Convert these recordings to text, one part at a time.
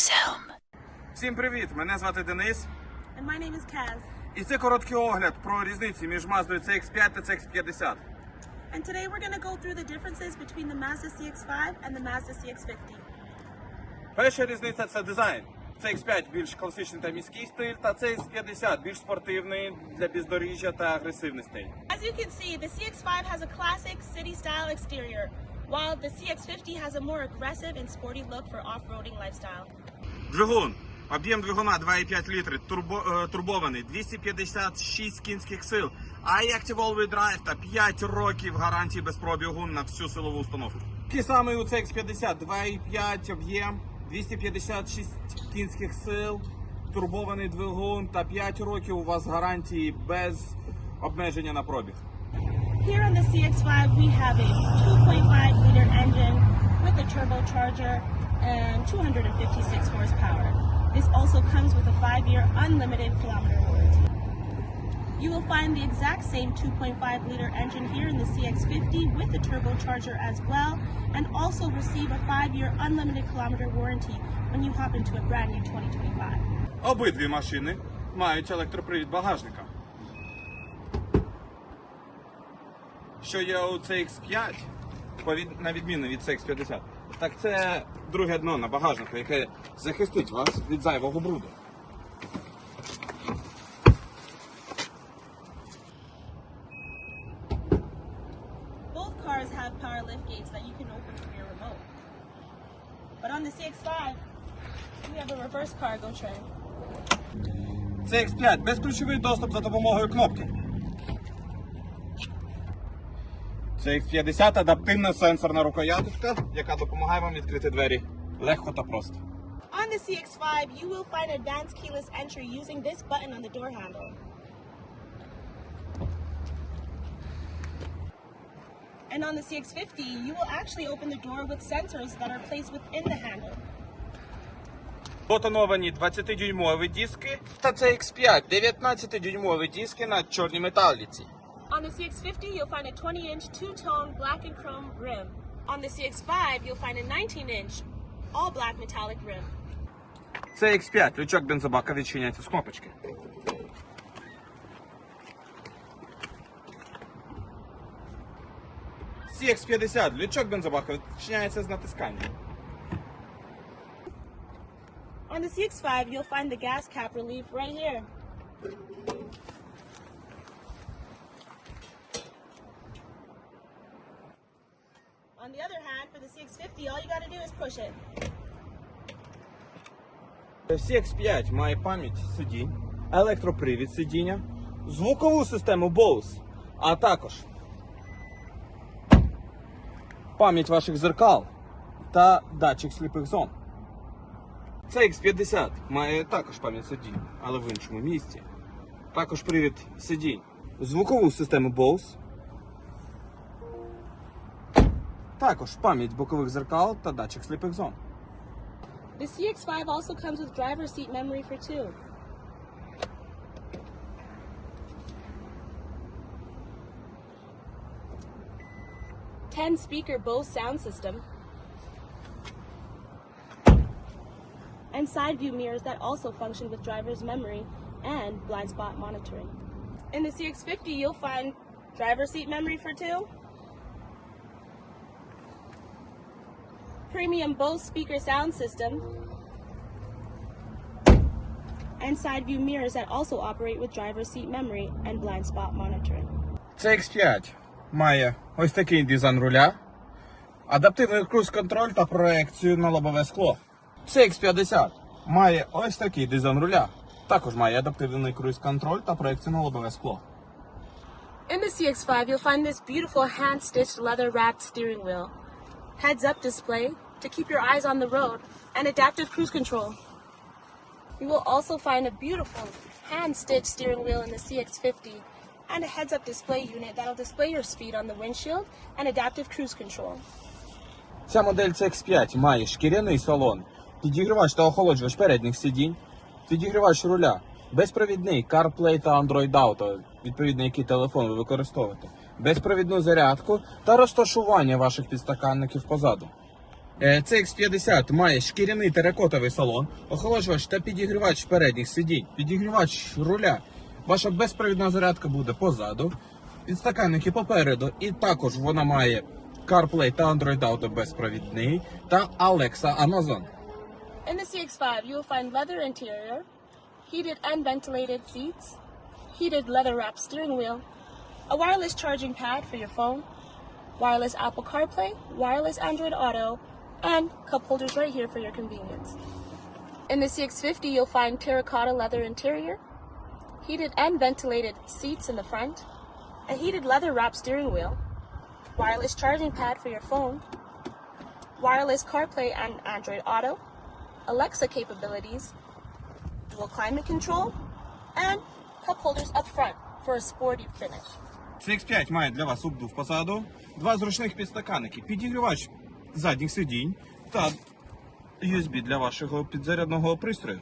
Zoom. Всім привіт! Мене звати Денис. And my name is Kaz. І це короткий огляд про різниці між Маздою CX5 та CX50. And today we're going to go through the differences between the Mazda CX-5 and the Mazda CX-50. Перша різниця це дизайн. CX5 більш класичний та міський стиль, та CX50 більш спортивний для бездоріжжя та агресивний стиль. As you can see, the CX-5 has a classic city-style exterior, while the CX-50 has a more aggressive and sporty look for off-roading lifestyle. Двигун. Об'єм двигуна 2,5 літри, турбо, е, турбований, 256 кінських сил, iActive All-Wheel Drive та 5 років гарантії без пробігу на всю силову установку. Такий самий у CX50, 2,5 об'єм, 256 кінських сил, турбований двигун та 5 років у вас гарантії без обмеження на пробіг. Here on the CX-5, we have a 2.5-liter engine with a turbocharger and 256 horsepower. This also comes with a five-year unlimited kilometer warranty. You will find the exact same 2.5-liter engine here in the CX-50 with the turbocharger as well, and also receive a five-year unlimited kilometer warranty when you hop into a brand new 2025. Обидві машини мають електропривід багажника. Що є у CX5, повід- на відміну від CX50, так це друге дно на багажнику, яке захистить вас від зайвого бруду. Both cars have power lift gates that you can open from your remote. But on the CX-5, we have a reverse cargo tray. CX5 безключовий доступ за допомогою кнопки. CX50 адаптивна сенсорна рукояточка, яка допомагає вам відкрити двері легко та просто. On the CX-5, you will find advanced keyless entry using this button on the door handle. And on the CX-50, you will actually open the door with sensors that are placed within the handle. Потоновані 20-дюймові диски та CX5 19-дюймові диски на чорній металіці. On the CX-50, you'll find a 20-inch two-tone black and chrome rim. On the CX-5, you'll find a 19-inch all black metallic rim. CX5 лючок бензобака відчиняється з кнопочки. CX50 лючок бензобака відчиняється з натисканням. On the CX-5, you'll find the gas cap relief right here. CX-50, all you gotta do is push it. CX5 має пам'ять сидінь, електропривід сидіння, звукову систему Bose, а також пам'ять ваших зеркал та датчик сліпих зон. CX50 має також пам'ять сидінь, але в іншому місці. Також привід сидінь, звукову систему Bose, також пам'ять бокових зеркал та датчик сліпих зон. The CX-5 also comes with driver seat memory for two. Ten speaker Bose sound system. And side view mirrors that also function with driver's memory and blind spot monitoring. In the CX50, you'll find driver seat memory for two, premium Bose speaker sound system, and side view mirrors that also operate with driver seat memory and blind spot monitoring. CX5 має ось такий дизайн руля, адаптивний круз-контроль та проекцію на лобове скло. CX50 має ось такий дизайн руля. Також має адаптивний круз-контроль та проекцію на лобове скло. In the CX5, you'll find this beautiful hand stitched leather wrapped steering wheel, heads up display to keep your eyes on the road, and adaptive cruise control. You will also find a beautiful hand stitched steering wheel in the CX50 and a heads up display unit that'll display your speed on the windshield and adaptive cruise control. Ця модель CX5 має шкіряний салон, підігрівач та охолоджувач передніх сидінь, підігрівач руля, безпровідний CarPlay та Android Auto, відповідно який телефон ви використовуєте, безпровідну зарядку та розташування ваших підстаканників позаду. Е, CX50 має шкіряний теракотовий салон, охолоджувач та підігрівач передніх сидінь, підігрівач руля. Ваша безпровідна зарядка буде позаду, підстаканники попереду, і також вона має CarPlay та Android Auto безпровідний та Alexa Amazon. In the CX5, you will find leather interior, heated and ventilated seats, heated leather wrapped steering wheel, a wireless charging pad for your phone, wireless Apple CarPlay, wireless Android Auto, and cup holders right here for your convenience. In the CX50, you'll find terracotta leather interior, heated and ventilated seats in the front, a heated leather wrapped steering wheel, wireless charging pad for your phone, wireless CarPlay and Android Auto, Alexa capabilities, dual climate control, and cup holders up front for a sporty finish. CX5 має для вас обдув позаду, два зручних підстаканники, підігрівач задніх сидінь та USB для вашого підзарядного пристрою.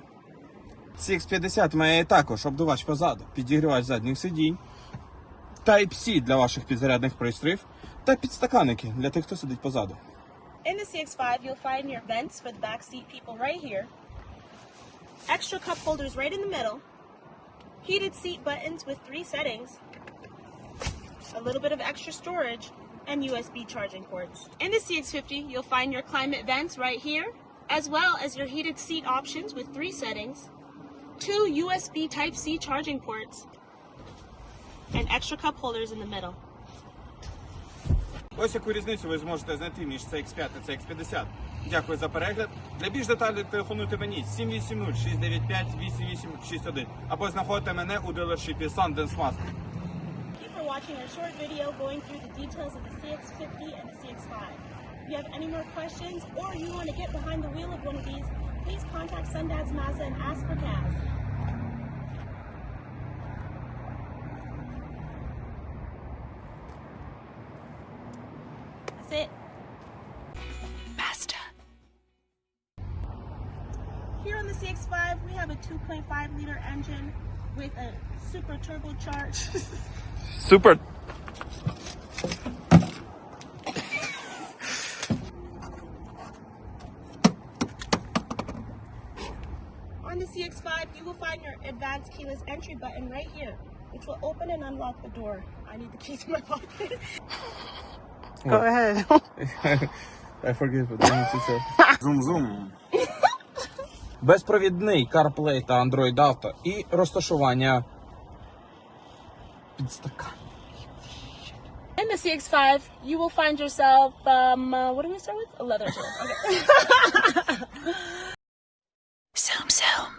CX50 має також обдувач позаду, підігрівач задніх сидінь, Type-C для ваших підзарядних пристроїв та підстаканники для тих, хто сидить позаду. In the CX5, you'll find your vents for the backseat people right here, extra cup holders right in the middle, heated seat buttons with three settings, a little bit of extra storage, and USB charging ports. In the CX50, you'll find your climate vents right here, as well as your heated seat options with three settings, two USB Type-C charging ports, and extra cup holders in the middle. Ось яку різницю ви зможете знайти між CX5 та CX50. Дякую за перегляд. Для більш деталей телефонуйте мені 780 695 8861 або знаходьте мене у дилершипі Sundance Mask. Thank you for watching our short video going through the details of the CX50 and the CX5. If you have any more questions or you want to get behind the wheel of one of these, please contact Sundad's Mazda and ask for Kaz. That's it. Master. Here on the CX5, we have a 2.5 liter engine with a super turbocharged. super. On the CX-5, you will find your advanced keyless entry button right here, which will open and unlock the door. I need the keys in my pocket. Go ahead. I forget what I need to say. zoom, zoom. Безпровідний CarPlay та Android Auto і розташування підстакан. In the CX5, you will find yourself, um, uh, what do we start with? A leather chair. Okay. Zoom, zoom.